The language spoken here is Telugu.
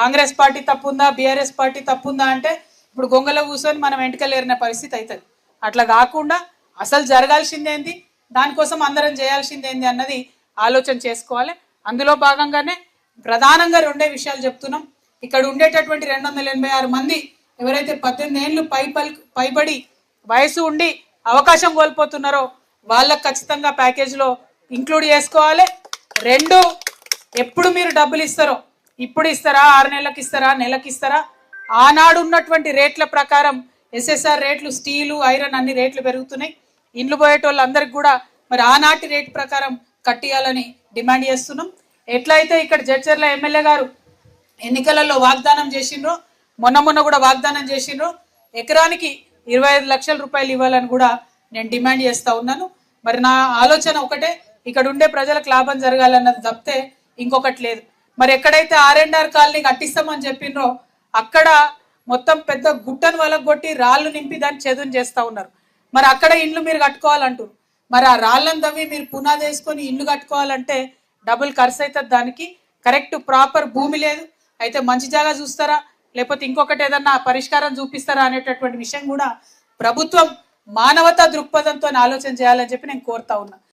కాంగ్రెస్ పార్టీ తప్పుందా? బీఆర్ఎస్ పార్టీ తప్పుందా అంటే ఇప్పుడు గొంగలో కూర్చొని మనం వెంటకలేరిన పరిస్థితి అవుతుంది అట్లా కాకుండా అసలు జరగాల్సిందేంది? దానికోసం అందరం చేయాల్సిందేంది అన్నది ఆలోచన చేసుకోవాలి. అందులో భాగంగానే ప్రధానంగా రెండే విషయాలు చెప్తున్నాం. ఇక్కడ ఉండేటటువంటి రెండు వందల ఎనభై ఆరు మంది ఎవరైతే పద్దెనిమిది ఏళ్ళు పై పైబడి వయసు ఉండి అవకాశం కోల్పోతున్నారో వాళ్ళకు ఖచ్చితంగా ప్యాకేజ్లో ఇంక్లూడ్ చేసుకోవాలి. రెండు ఎప్పుడు మీరు డబ్బులు ఇస్తారో ఇప్పుడు ఇస్తారా ఆరు నెలలకు ఇస్తారా నెలకి ఇస్తారా ఆనాడు ఉన్నటువంటి రేట్ల ప్రకారం ఎస్ఎస్ఆర్ రేట్లు స్టీలు ఐరన్ అన్ని రేట్లు పెరుగుతున్నాయి. ఇండ్లు పోయేటోళ్ళందరికి కూడా మరి ఆనాటి రేట్ ప్రకారం కట్టియాలని డిమాండ్ చేస్తున్నాం. ఎట్లయితే ఇక్కడ జడ్చర్ల ఎమ్మెల్యే గారు ఎన్నికలలో వాగ్దానం చేసిండ్రో మొన్న మొన్న కూడా వాగ్దానం చేసిండ్రో ఎకరానికి ఇరవై ఐదు లక్షల రూపాయలు ఇవ్వాలని కూడా నేను డిమాండ్ చేస్తూ ఉన్నాను. మరి నా ఆలోచన ఒకటే ఇక్కడ ఉండే ప్రజలకు లాభం జరగాలన్నది తప్పితే ఇంకొకటి లేదు. మరి ఎక్కడైతే ఆర్ అండ్ ఆర్ కాలనీ కట్టిస్తామని చెప్పిండ్రో అక్కడ మొత్తం పెద్ద గుట్టను వలగొట్టి రాళ్ళు నింపి దాన్ని చదును చేస్తా ఉన్నారు. మరి అక్కడ ఇండ్లు మీరు కట్టుకోవాలంటారు మరి ఆ రాళ్ళని తవ్వి మీరు పునాది వేసుకొని ఇల్లు కట్టుకోవాలంటే డబుల్ ఖర్చు అవుతుంది దానికి. కరెక్ట్ ప్రాపర్ భూమి లేదు. అయితే మంచి జాగా చూస్తారా? లేకపోతే ఇంకొకటి ఏదన్నా పరిష్కారం చూపిస్తారా అనేటటువంటి విషయం కూడా ప్రభుత్వం మానవతా దృక్పథంతో ఆలోచన చేయాలని చెప్పి నేను కోరుతా ఉన్నా.